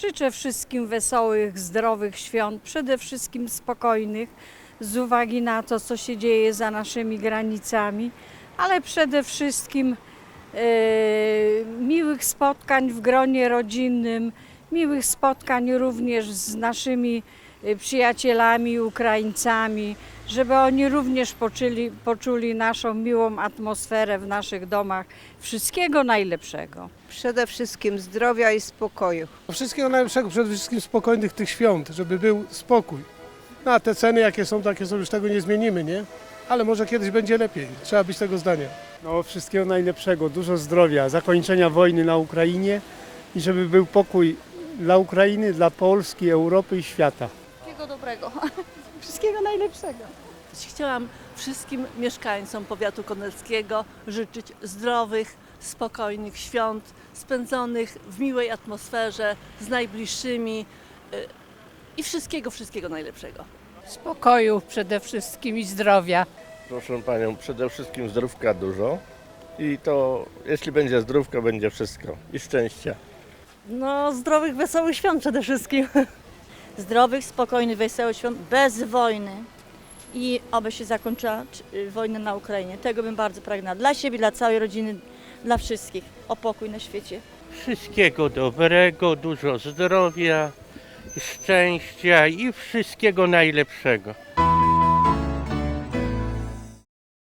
Życzę wszystkim wesołych, zdrowych świąt, przede wszystkim spokojnych, z uwagi na to, co się dzieje za naszymi granicami, ale przede wszystkim e, miłych spotkań w gronie rodzinnym, miłych spotkań również z naszymi przyjacielami Ukraińcami, żeby oni również poczuli, poczuli naszą miłą atmosferę w naszych domach. Wszystkiego najlepszego. Przede wszystkim zdrowia i spokoju. Wszystkiego najlepszego, przede wszystkim spokojnych tych świąt, żeby był spokój. No a te ceny jakie są, takie są, już tego nie zmienimy, nie? Ale może kiedyś będzie lepiej. Trzeba być tego zdania. No, wszystkiego najlepszego, dużo zdrowia, zakończenia wojny na Ukrainie i żeby był pokój dla Ukrainy, dla Polski, Europy i świata. Wszystkiego dobrego. Wszystkiego najlepszego. Chciałam wszystkim mieszkańcom powiatu konelskiego życzyć zdrowych, spokojnych świąt, spędzonych w miłej atmosferze z najbliższymi y, i wszystkiego, wszystkiego najlepszego. Spokoju przede wszystkim i zdrowia. Proszę Panią, przede wszystkim zdrówka dużo i to jeśli będzie zdrówka, będzie wszystko i szczęścia. No, zdrowych, wesołych świąt przede wszystkim. Zdrowych, spokojnych, wesołych świąt, bez wojny. I oby się zakończyła y, wojna na Ukrainie. Tego bym bardzo pragnęła. Dla siebie, dla całej rodziny, dla wszystkich. O pokój na świecie. Wszystkiego dobrego, dużo zdrowia, szczęścia i wszystkiego najlepszego.